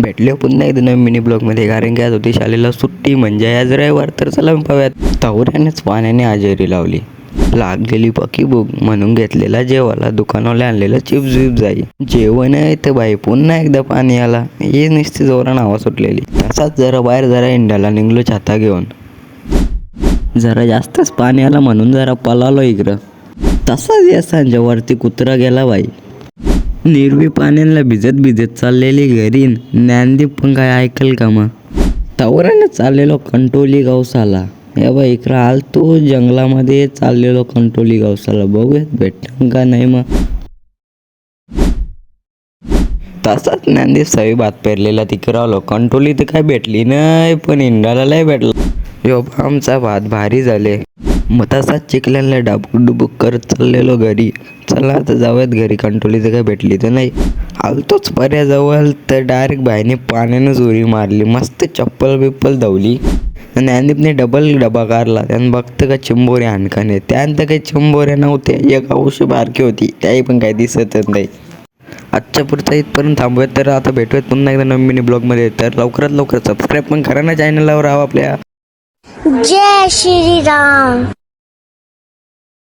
भेटले पुन्हा एकदा नवीन मिनी ब्लॉगमध्ये कारण की आज होती शाळेला सुट्टी म्हणजे आज रविवार तर चला पाहूयात. तावऱ्यानेच पाण्याने हजेरी लावली. लागलेली पकी बुक म्हणून घेतलेला जेवाला दुकानाला आणलेलं चिप्स विप्स जाई. जेवण आहे तर बाई पुन्हा एकदा पाणी आला. हे नुसती जोरानं हवा सुटलेली. तसाच जरा बाहेर जरा इंडाला निघलो छाता घेऊन. जरा जास्तच पाणी आलं म्हणून जरा पलालो इकडं. तसाच या सांजेवरती कुत्रा गेला बाई. निर्वी पाण्याला भिजत भिजत चाललेली घरी ज्ञानदीप पण काय ऐकल का मग? तवरानं चाललेलो कंटोली गवसाला. या बा इकडं आलतो जंगलामध्ये चाललेलो कंटोली गवसाला. बघूयात भेटन का नाही मग? तसाच ज्ञानदीप सवी भात पेरलेला तिकडे आलो. कंटोली तर काय भेटली नाही पण इंडाला लय भेटला. यो आमचा भात भारी झाले. मग तसाच चिखल्याला डाबूक डुबुक करत चाललेलो घरी. चला आता जाऊयात घरी कंटोली तर काय भेटली तर नाही. आलतोच पर्याजवळ तर डायरेक्ट बाईने पाण्यानं उरी मारली. मस्त चप्पल बिप्पल धावली. ज्ञानदीपने डबल डबा काढला त्यानं बघतं का चिंबोऱ्या हाणकाने. त्यानंतर काही चिंबोऱ्या नव्हत्या एक औषध बारकी होती. त्याही पण काही दिसतच नाही. आजच्या पुढचा इथपर्यंत थांबूयात. तर आता भेटूयात पुन्हा एकदा नवीन ब्लॉगमध्ये तर लवकरात लवकर सबस्क्राईब पण करा ना चॅनलवर राहा आपल्या. जय श्रीराम.